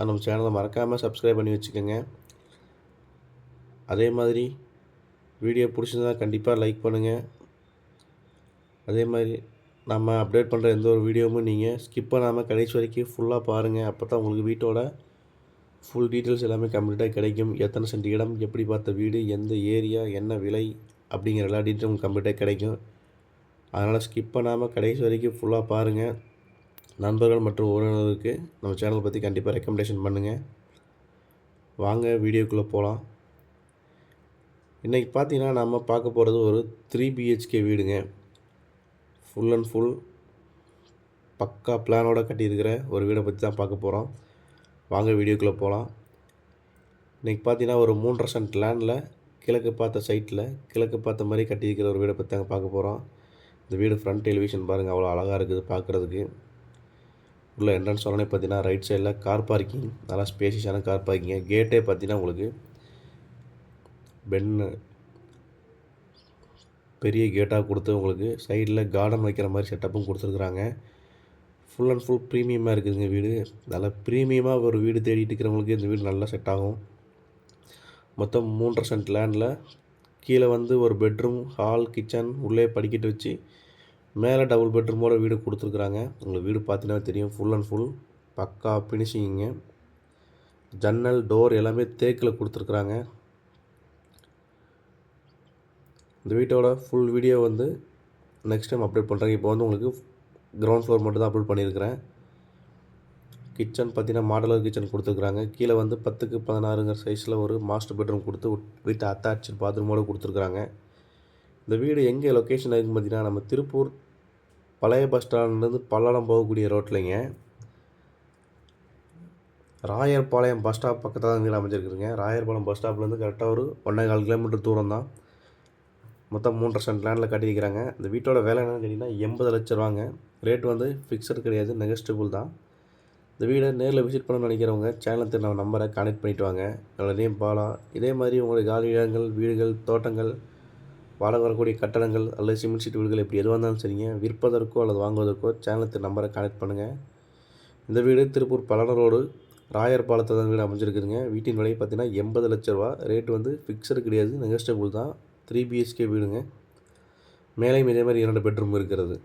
அது நம்ம சேனலை மறக்காமல் சப்ஸ்கிரைப் பண்ணி வச்சுக்கோங்க. அதே மாதிரி வீடியோ பிடிச்சிருந்தா கண்டிப்பாக லைக் பண்ணுங்கள் அதே மாதிரி நம்ம அப்டேட் பண்ணுற எந்த ஒரு வீடியோவும் நீங்கள் ஸ்கிப் பண்ணாமல் கடைசி வரைக்கும் ஃபுல்லாக பாருங்கள் அப்போ தான் உங்களுக்கு வீட்டோட ஃபுல் டீட்டெயில்ஸ் எல்லாமே கம்ப்ளீட்டாக கிடைக்கும். எத்தனை சென்ட் இடம் எப்படி பார்த்த வீடு எந்த ஏரியா என்ன விலை அப்படிங்கிற எல்லா டீட்டெயிலும் கம்ப்ளீட்டாக கிடைக்கும். அதனால் ஸ்கிப் பண்ணாமல் கடைசி வரைக்கும் ஃபுல்லாக பாருங்கள் நண்பர்கள் மற்றும் உறவினர்களுக்கு நம்ம சேனலை பற்றி கண்டிப்பாக ரெக்கமெண்டேஷன் பண்ணுங்கள் வாங்க வீடியோக்குள்ளே போகலாம். இன்றைக்கி பார்த்தீங்கன்னா நம்ம பார்க்க போகிறது ஒரு த்ரீ பிஹெச்கே வீடுங்க. ஃபுல் அண்ட் ஃபுல் பக்கா பிளானோட கட்டியிருக்கிற ஒரு வீடை பற்றி தான் பார்க்க போகிறோம். வாங்க வீடியோக்குள்ளே போகலாம். இன்றைக்கி பார்த்தீங்கன்னா ஒரு மூன்றரை சென்ட் லேண்டில் கிழக்கு பார்த்த சைட்டில் கிழக்கு பார்த்த மாதிரி கட்டியிருக்கிற ஒரு வீடை பற்றி தாங்க பார்க்க போகிறோம். இந்த வீடு ஃப்ரண்ட் டெலிவிஷன் பாருங்கள் அவ்வளோ அழகாக இருக்குது பார்க்குறதுக்கு. உள்ள என்ட்ரன்ஸ் உடனே பார்த்தீங்கன்னா ரைட் சைடில் கார் பார்க்கிங் நல்லா ஸ்பேசியஸான கார் பார்க்கிங்க கேட்டே பார்த்தீங்கன்னா உங்களுக்கு பென்னு பெரிய கேட்டாக கொடுத்து உங்களுக்கு சைடில் கார்டன் வைக்கிற மாதிரி செட்டப்பும் கொடுத்துருக்குறாங்க. ஃபுல் அண்ட் ஃபுல் ப்ரீமியமாக இருக்குதுங்க வீடு. நல்லா ப்ரீமியமாக ஒரு வீடு தேடிட்டு இருக்கிறவங்களுக்கு இந்த வீடு நல்லா செட் ஆகும். மொத்தம் மூன்றரை சென்ட் லேண்டில் கீழே வந்து ஒரு பெட்ரூம் ஹால் கிச்சன் உள்ளே படிக்கட்டு வச்சு மேலே டபுள் பெட்ரூமோட வீடு கொடுத்துருக்குறாங்க. உங்களுக்கு வீடு பார்த்தீங்கன்னா தெரியும். ஃபுல் அண்ட் ஃபுல் பக்கா ஃபினிஷிங்க ஜன்னல் டோர் எல்லாமே தேக்கில் கொடுத்துருக்குறாங்க. இந்த வீட்டோட ஃபுல் வீடியோ வந்து நெக்ஸ்ட் டைம் அப்டேட் பண்ணுறேன் இப்போ வந்து உங்களுக்கு கிரவுண்ட் ஃப்ளோர் மட்டும் தான் அப்லோட் பண்ணியிருக்கிறேன். கிச்சன் பார்த்தீங்கன்னா மாடலர் கிச்சன் கொடுத்துருக்குறாங்க. கீழே வந்து பத்துக்கு பதினாறுங்கிற சைஸில் ஒரு மாஸ்டர் பெட்ரூம் கொடுத்து வீட்டை அட்டாச்சு பாத்ரூமோடு கொடுத்துருக்குறாங்க. இந்த வீடு எங்கே லொக்கேஷன் இருக்குன்னு பார்த்தீங்கன்னா நம்ம திருப்பூர் பழைய பஸ் ஸ்டாண்ட்லேருந்து பல்லடம் போகக்கூடிய ரோட்லைங்க ராயர்பாளையம் பஸ் ஸ்டாப் பக்கத்தில் தான் வீடு அமைஞ்சிருக்குதுங்க. ராயர்பாளையம் பஸ் ஸ்டாப்லேருந்து கரெக்டாக ஒரு ஒன்றே கால் கிலோமீட்டர் தூரம் தான். மொத்தம் மூன்றரை சென்ட் லேண்டில் கட்டியிருக்கிறாங்க இந்த வீட்டோட வேலை என்னென்னு கேட்டிங்கன்னா எண்பது லட்ச ரூபாங்க. ரேட் வந்து ஃபிக்ஸட் கிடையாது நெகஸ்டபுள் தான். இந்த வீடை நேரில் விசிட் பண்ணணும்னு நினைக்கிறவங்க சேனலுக்கு நம்ம நம்பரை கனெக்ட் பண்ணிவிட்டு வாங்க. என்னோட நேம் பாலா. இதே மாதிரி உங்களுடைய காலி இடங்கள் வீடுகள் தோட்டங்கள் வாடகை வரக்கூடிய கட்டடங்கள் அல்லது சிமெண்ட் சீட் வீடுகள் எப்படி எதுவாக இருந்தாலும் சரிங்க. விற்பதற்கோ அல்லது வாங்குவதற்கோ சேனலுக்கு நம்பரை கனெக்ட் பண்ணுங்கள் இந்த வீடு திருப்பூர் பலன ரோடு ராயர் பாலத்தை தான் வீடு அமைஞ்சிருக்குதுங்க. வீட்டின் விலை பார்த்தீங்கன்னா எண்பது லட்ச ரூபா. ரேட் வந்து ஃபிக்ஸடு கிடையாது. நெகஸ்டபுள் தான். த்ரீ பிஹெச்கே வீடுங்க. மேலேயும் இதே மாதிரி இரண்டு பெட்ரூம் இருக்கிறது.